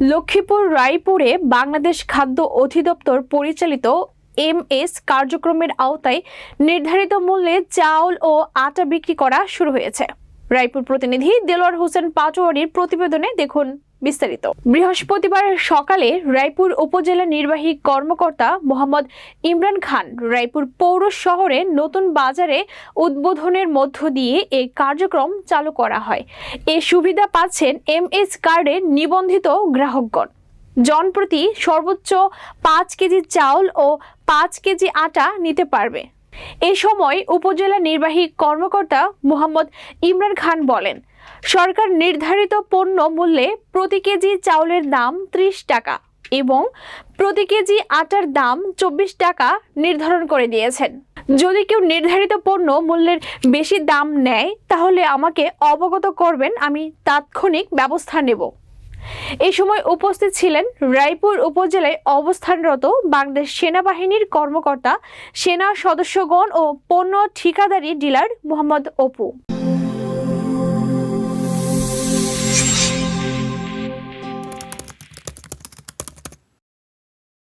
লক্ষ্মীপুর রায়পুরে বাংলাদেশ খাদ্য অধিদপ্তর পরিচালিত এম এস কার্যক্রমের আওতায় নির্ধারিত মূল্যে চাউল ও আটা বিক্রি করা শুরু হয়েছে। রায়পুর প্রতিনিধি দেলোয়ার হোসেন পাটোয়ারির প্রতিবেদনে দেখুন বিস্তারিত। বৃহস্পতিবার সকালে রায়পুর উপজেলা নির্বাহী কর্মকর্তা মোহাম্মদ ইমরান খান রায়পুর পৌর শহরে নতুন বাজারে উদ্বোধনের মধ্য দিয়ে এই কার্যক্রম চালু করা হয়। এ সুবিধা পাচ্ছেন এমএস কার্ডের নিবন্ধিত গ্রাহকগণ। জনপ্রতি সর্বোচ্চ পাঁচ কেজি চাউল ও পাঁচ কেজি আটা নিতে পারবে। এ সময় উপজেলা নির্বাহী কর্মকর্তা মোহাম্মদ ইমরান খান বলেন, সরকার নির্ধারিত পণ্য মূল্যে প্রতি কেজি চাউলের দাম ত্রিশ টাকা এবং প্রতি কেজি আটার দাম চব্বিশ টাকা নির্ধারণ করে দিয়েছেন। যদি কেউ নির্ধারিত পণ্য মূল্যের বেশি দাম নেয়, তাহলে আমাকে অবগত করবেন, আমি তাৎক্ষণিক ব্যবস্থা নেব। এই সময় উপস্থিত ছিলেন রায়পুর উপজেলায় অবস্থানরত বাংলাদেশ সেনাবাহিনীর কর্মকর্তা, সেনা সদস্যগণ ও পণ্য ঠিকাদারি ডিলার মোহাম্মদ অপু।